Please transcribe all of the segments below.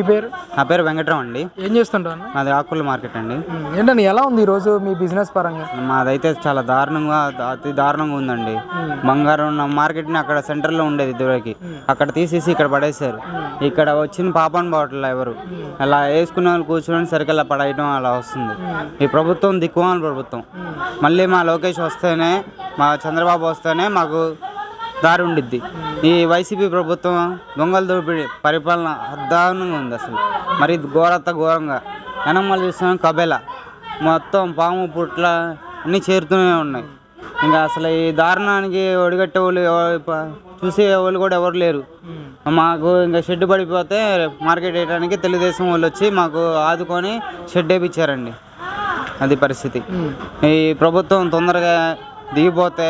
మీ పేరు? నా పేరు వెంకట్రావు అండి. ఏం చేస్తుంటావు అన్న? మాది ఆకుకూరల మార్కెట్ అండి. ఏంటండి ఎలా ఉంది ఈరోజు మీ బిజినెస్ పరంగా? మాదైతే చాలా దారుణంగా అతి దారుణంగా ఉందండి. బంగారం మార్కెట్ని అక్కడ సెంటర్లో ఉండేది ఇదివరకు. అక్కడ తీసేసి ఇక్కడ పడేశారు. ఇక్కడ వచ్చిన పాపం బావట్లే ఎవరు. అలా వేసుకునే వాళ్ళు కూర్చొని అలా పడేయడం అలా వస్తుంది. ఈ ప్రభుత్వం దిక్కుమాల ప్రభుత్వం. మళ్ళీ మా లోకేష్ వస్తేనే మా చంద్రబాబు వస్తేనే మాకు దారి ఉండిద్ది. ఈ వైసీపీ ప్రభుత్వం దొంగల దోపిడీ పరిపాలన దారుణంగా ఉంది అసలు. మరి ఘోరత ఘోరంగా. వెనమ్మలు చూస్తున్నాం కబేలా. మొత్తం పాము పుట్ల అన్నీ చేరుతూనే ఉన్నాయి. ఇంకా అసలు ఈ దారుణానికి ఒడిగట్టే వాళ్ళు చూసే వాళ్ళు కూడా ఎవరు లేరు. మాకు ఇంకా షెడ్ పడిపోతే మార్కెట్ వేయడానికి తెలుగుదేశం వాళ్ళు వచ్చి మాకు ఆదుకొని షెడ్ వేయించారండి అది పరిస్థితి. ఈ ప్రభుత్వం తొందరగా దిగిపోతే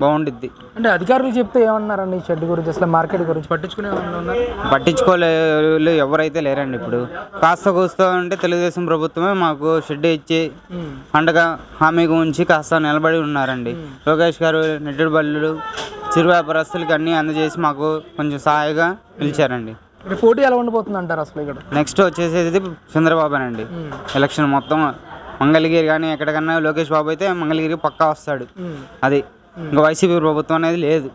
బాగుండిద్ది. అంటే అధికారులు చెప్తే ఏమన్నారండి ఈ షెడ్ గురించి? అసలు మార్కెట్ గురించి పట్టించుకునే ఉన్నారు? పట్టించుకోలే వాళ్ళు ఎవరైతే లేరండి ఇప్పుడు. కాస్త కూస్తా ఉంటే తెలుగుదేశం ప్రభుత్వమే మాకు షెడ్ ఇచ్చి అండగా హామీగా ఉంచి కాస్త నిలబడి ఉన్నారండి. లోకేష్ గారు నెట్టడి బల్లులు చిరు వ్యాపారస్తులకి అన్నీ అందజేసి మాకు కొంచెం సహాయంగా పిలిచారండి. ఇక్కడ పోటీ ఎలా ఉండబోతుంది అంటారు అసలు ఇక్కడ? నెక్స్ట్ వచ్చేసేది చంద్రబాబునండి. ఎలక్షన్ మొత్తం మంగళగిరి కానీ ఎక్కడికన్నా లోకేష్ బాబు అయితే మంగళగిరి పక్కా వస్తాడు. అది ఇంకా వైసీపీ ప్రభుత్వం అనేది లేదు.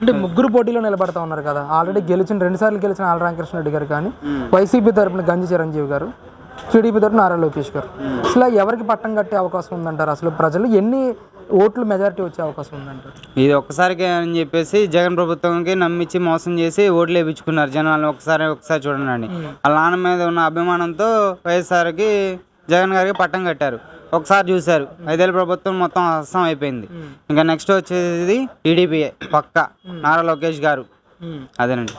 అంటే ముగ్గురు పోటీలో నిలబడతా ఉన్నారు కదా. ఆల్రెడీ గెలిచిన రెండు సార్లు గెలిచిన ఆల్ రామకృష్ణ రెడ్డి గారు కానీ వైసీపీ తరపున గంజి చిరంజీవి గారు టీడీపీ తరపున నారా లోకేష్ గారు. అసలు ఎవరికి పట్టం కట్టే అవకాశం ఉందంటారు? అసలు ప్రజలు ఎన్ని ఓట్లు మెజారిటీ వచ్చే అవకాశం ఉందంటారు? ఇది ఒక్కసారికి అని చెప్పేసి జగన్ ప్రభుత్వంకి నమ్మించి మోసం చేసి ఓట్లు వేయించుకున్నారు జనాలు. ఒకసారి ఒకసారి చూడండి వాళ్ళ నాన్న మీద ఉన్న అభిమానంతో వైఎస్ఆర్కి జగన్ గారికి పట్టం కట్టారు. ఒకసారి చూశారు. ఐదేళ్ళ ప్రభుత్వం మొత్తం అస్సం అయిపోయింది. ఇంకా నెక్స్ట్ వచ్చేది టీడీపీఏ పక్క నారా లోకేష్ గారు. అదేనండి.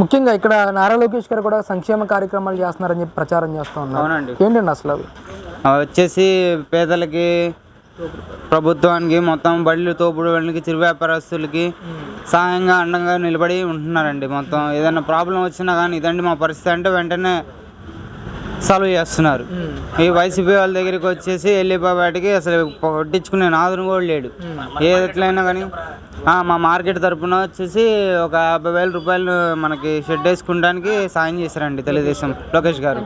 ముఖ్యంగా ఇక్కడ నారా లోకేష్ గారు కూడా సంక్షేమ కార్యక్రమాలు చేస్తున్నారని చెప్పి ప్రచారం చేస్తూ ఉన్నారు. అవునండి. ఏంటండి అసలు వచ్చేసి పేదలకి ప్రభుత్వానికి మొత్తం బళ్ళు తోపుడు వాళ్ళకి చిరు వ్యాపారస్తులకి సహాయంగా అండంగా నిలబడి ఉంటున్నారండి మొత్తం. ఏదైనా ప్రాబ్లం వచ్చినా కానీ ఇదండి మా పరిస్థితి అంటే వెంటనే సాల్వ్ చేస్తున్నారు. ఈ వైసీపీ వాళ్ళ దగ్గరికి వచ్చేసి వెళ్ళిపోయేటికి అసలు పట్టించుకునే నాదును కూడా లేడు. ఏది ఎట్లయినా కానీ మా మార్కెట్ తరపున వచ్చేసి ఒక యాభై వేల రూపాయలు మనకి షెడ్ వేసుకుంటానికి సాయం చేశారండి తెలుగుదేశం లోకేష్ గారు.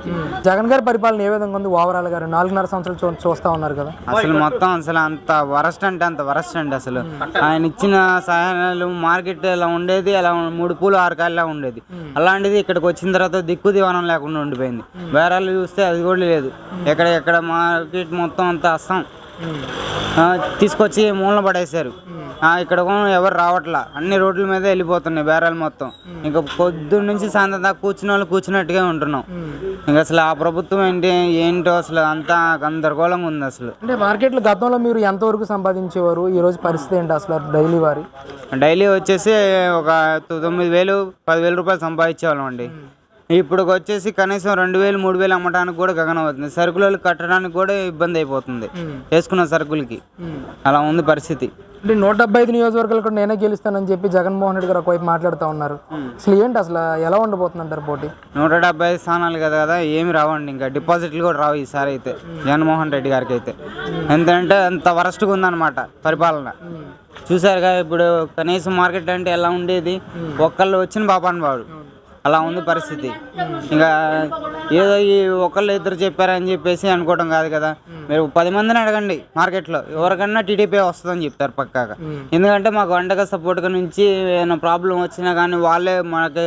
జగన్ గారి పరిపాలన ఏ విధంగా ఉంది? ఓవరాల్ గారు నాలుగున్నర సంవత్సరాలు చూ చూస్తూ ఉన్నారు కదా. అసలు మొత్తం అసలు అంత వరస్ట్ అంటే అంత వరస్ట్ అండి అసలు. ఆయన ఇచ్చిన సహాయాలు మార్కెట్ ఎలా ఉండేది? అలా మూడు పూలు ఆరు కాయలా ఉండేది. అలాంటిది ఇక్కడికి వచ్చిన తర్వాత దిక్కు దివానం లేకుండా ఉండిపోయింది. వేరే వాళ్ళు చూస్తే అది కూడా లేదు. ఎక్కడ ఎక్కడ మార్కెట్ మొత్తం అంతా అస్సం. ఆ, తీసుకొచ్చి మూలన పడేశారు. ఇక్కడ కూడా ఎవరు రావట్లా. అన్ని రోడ్ల మీద వెళ్ళిపోతున్నాయి బేరాలు మొత్తం. ఇంకా పొద్దున్న నుంచి సాయంత్రం దాకా కూర్చున్న వాళ్ళు కూర్చున్నట్టుగా ఉంటున్నాం. ఇంకా అసలు ఆ ప్రభుత్వం ఏంటి ఏంటో అసలు అంతా గందరగోళంగా ఉంది అసలు. అంటే మార్కెట్లో గతంలో మీరు ఎంతవరకు సంపాదించేవారు? ఈ రోజు పరిస్థితి ఏంటి అసలు డైలీ వారి? డైలీ వచ్చేసి ఒక తొమ్మిది వేలు పదివేల రూపాయలు సంపాదించేవాళ్ళం అండి. ఇప్పుడు వచ్చేసి కనీసం రెండు వేలు మూడు వేలు అమ్మడానికి కూడా గగనం అవుతుంది. సరుకులు కట్టడానికి కూడా ఇబ్బంది అయిపోతుంది. వేసుకున్న సరుకులకి. అలా ఉంది పరిస్థితి. అంటే నూట డెబ్బై ఐదు నియోజకవర్గాలు కూడా నేనే గెలుస్తానని చెప్పి జగన్మోహన్ రెడ్డి గారు ఒకవైపు మాట్లాడుతూ ఉన్నారు. అసలు ఏంటి అసలు ఎలా ఉండబోతుంది అంటారు పోటీ? నూట డెబ్బై ఐదు స్థానాలు కదా కదా ఏమి రావండి ఇంకా. డిపాజిట్లు కూడా రావు ఈసారి అయితే జగన్మోహన్ రెడ్డి గారికి అయితే. ఎందుకంటే అంత వరస్ట్గా ఉందన్నమాట పరిపాలన. చూసారుగా ఇప్పుడు కనీసం మార్కెట్ అంటే ఎలా ఉండేది? ఒక్కళ్ళు వచ్చిన పాపాన్ని వాడు అలా ఉంది పరిస్థితి. ఇంకా ఏదో ఈ ఒకళ్ళు ఇద్దరు చెప్పారని చెప్పేసి అనుకోవడం కాదు కదా. మీరు పది మందిని అడగండి మార్కెట్లో. ఎవరికన్నా టీడీపీ వస్తుందని చెప్తారు పక్కాగా. ఎందుకంటే మాకు వంటగా సపోర్ట్గా నుంచి ఏమైనా ప్రాబ్లం వచ్చినా కానీ వాళ్ళే మనకి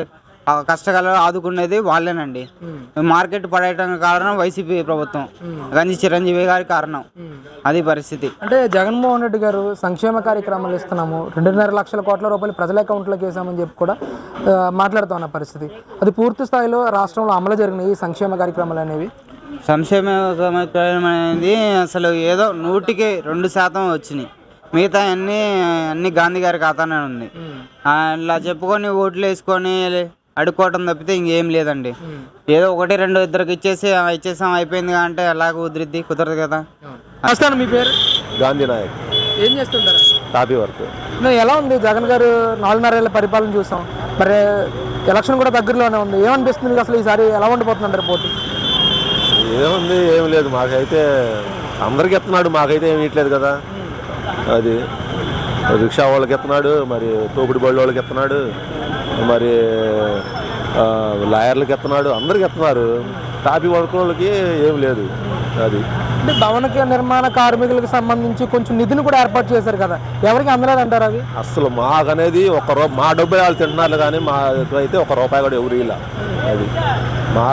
కష్టకాలంలో ఆదుకునేది వాళ్ళేనండి. మార్కెట్ పడేయడానికి కారణం వైసీపీ ప్రభుత్వం. గంజి చిరంజీవి గారి కారణం. అది పరిస్థితి. అంటే జగన్మోహన్ రెడ్డి గారు సంక్షేమ కార్యక్రమాలు ఇస్తున్నాము. రెండున్నర లక్షల కోట్ల రూపాయలు ప్రజల అకౌంట్లోకి వేసామని చెప్పి కూడా మాట్లాడుతూ ఉన్న పరిస్థితి. అది పూర్తి స్థాయిలో రాష్ట్రంలో అమలు జరిగిన ఈ సంక్షేమ కార్యక్రమాలు అనేవి. సంక్షేమ కార్యక్రమం అనేది అసలు ఏదో నూటికి రెండు శాతం వచ్చినాయి. మిగతా అన్ని అన్ని గాంధీ గారి ఖాతానే ఉంది. ఇలా చెప్పుకొని ఓట్లు వేసుకొని అడుక్కోవటం తప్పితే ఇంకేం లేదండి. ఏదో ఒకటి రెండు ఇద్దరికి ఇచ్చేసి "ఆ, ఇచ్చేసాం అయిపోయింది అంటే అలాగ కుదిరిద్ది కుదరదు కదా. వస్తాను మీ పేరు? గాంధీ నాయక్. ఏం చేస్తుంటారు? టాపీ వర్క్. ఇంకా ఎలా ఉంది? జగన్ గారు నాలుగున్నర ఏళ్ళ పరిపాలన చూసాం. మరి ఎలక్షన్ కూడా దగ్గరలోనే ఉంది. ఏమనిపిస్తుంది మీకు అసలు ఈసారి ఎలా ఉండిపోతుందంటారు పోటీ? ఏముంది ఏం లేదు. మాకైతే అందరికి ఎత్తున్నాడు మాకైతే ఏమి ఇట్లేదు కదా. అది. రిక్షా వాళ్ళకి ఎత్తున్నాడు మరి తోపుడు బళ్ళు వాళ్ళకి ఎత్తున్నాడు మరి లాయర్లకు ఎత్తున్నాడు అందరికి ఎత్తున్నారు టాపీ వాళ్ళకి ఏం లేదు. అది. అంటే భవన నిర్మాణ కార్మికులకు సంబంధించి కొంచెం నిధిని కూడా ఏర్పాటు చేశారు కదా. ఎవరికి అందలేదు అంటారు అవి? అసలు మాకనేది ఒక రూ మా డబ్బులు వాళ్ళు తింటున్నారు కానీ మా అయితే ఒక రూపాయి కూడా ఎవరు ఇలా అది. మా